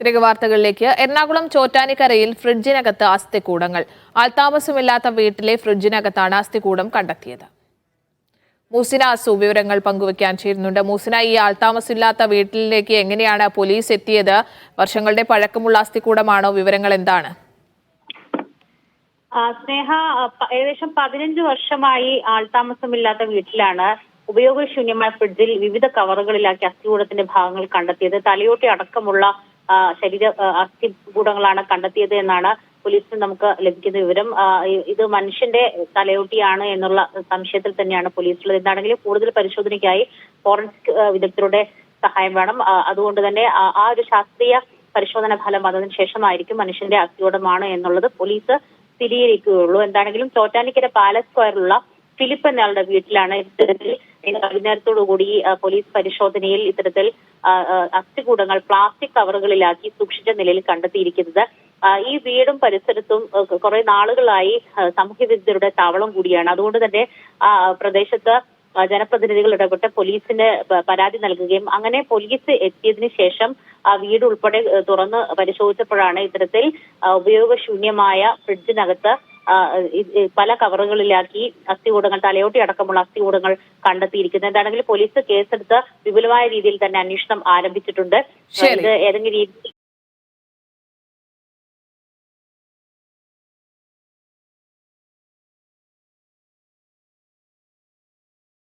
തിരികെ വാർത്തകളിലേക്ക് എറണാകുളം ചോറ്റാനിക്കരയിൽ ഫ്രിഡ്ജിനകത്ത് അസ്ഥികൂടങ്ങൾ. ആൾതാമസമില്ലാത്ത വീട്ടിലെ ഫ്രിഡ്ജിനകത്താണ് അസ്ഥികൂടം കണ്ടെത്തിയത്. മൂസിന അസു വിവരങ്ങൾ പങ്കുവയ്ക്കാൻ ചേരുന്നുണ്ട്. മൂസിന ഈ ആൾതാമസമില്ലാത്ത വീട്ടിലേക്ക് എങ്ങനെയാണ് പോലീസ് എത്തിയത്? വർഷങ്ങളുടെ പഴക്കമുള്ള അസ്ഥികൂടമാണോ? വിവരങ്ങൾ എന്താണ്? സ്നേഹ ഏകദേശം പതിനഞ്ച് വർഷമായി ആൾതാമസമില്ലാത്ത വീട്ടിലാണ് ഉപയോഗശൂന്യമായ ഫ്രിഡ്ജിൽ വിവിധ കവറുകളിലാക്കി അസ്ഥികൂടത്തിന്റെ ഭാഗങ്ങൾ കണ്ടെത്തിയത്. തലയോട്ടി അടക്കമുള്ള ശരീര അസ്ഥി കൂടങ്ങളാണ് കണ്ടെത്തിയത് എന്നാണ് പോലീസിന് നമുക്ക് ലഭിക്കുന്ന വിവരം. ഇത് മനുഷ്യന്റെ തലയോട്ടിയാണ് എന്നുള്ള സംശയത്തിൽ തന്നെയാണ് പോലീസുള്ളത് എന്താണെങ്കിലും കൂടുതൽ പരിശോധനയ്ക്കായി ഫോറൻസിക് വിദഗ്ധരുടെ സഹായം വേണം. അതുകൊണ്ട് തന്നെ ആ ഒരു ശാസ്ത്രീയ പരിശോധന ഫലം വന്നതിന് ശേഷമായിരിക്കും മനുഷ്യന്റെ അസ്ഥിയോടമാണ് എന്നുള്ളത് പോലീസ് സ്ഥിരീകരിക്കുകയുള്ളൂ. എന്താണെങ്കിലും ചോറ്റാനിക്കര പാലസ് സ്ക്വയറിലുള്ള ഫിലിപ്പ് എന്നയാളുടെ വീട്ടിലാണ് ഇത്തരത്തിൽ ഇന്ന് വൈകുന്നേരത്തോടുകൂടി കൂടി പോലീസ് പരിശോധനയിൽ ഇത്തരത്തിൽ അസ്ഥികൂടങ്ങൾ പ്ലാസ്റ്റിക് കവറുകളിലാക്കി സൂക്ഷിച്ച നിലയിൽ കണ്ടെത്തിയിരിക്കുന്നത്. ഈ വീടും പരിസരത്തും കുറെ നാളുകളായി സാമൂഹ്യ വിരുദ്ധരുടെ താവളം കൂടിയാണ്. അതുകൊണ്ട് തന്നെ പ്രദേശത്ത് ജനപ്രതിനിധികൾ ഇടപെട്ട് പോലീസിന് പരാതി നൽകുകയും അങ്ങനെ പോലീസ് എത്തിയതിനു ശേഷം ആ വീട് ഉൾപ്പെടെ തുറന്ന് പരിശോധിച്ചപ്പോഴാണ് ഇത്തരത്തിൽ ഉപയോഗശൂന്യമായ ഫ്രിഡ്ജിനകത്ത് പല കവറുകളിലാക്കി അസ്ഥികൂടങ്ങൾ തലയോട്ടി അടക്കമുള്ള അസ്ഥികൂടങ്ങൾ കണ്ടെത്തിയിരിക്കുന്നത് എന്താണെങ്കിൽ പോലീസ് കേസെടുത്ത് വിപുലമായ രീതിയിൽ തന്നെ അന്വേഷണം ആരംഭിച്ചിട്ടുണ്ട്. ഇത് ഏതെങ്കിലും രീതിയിൽ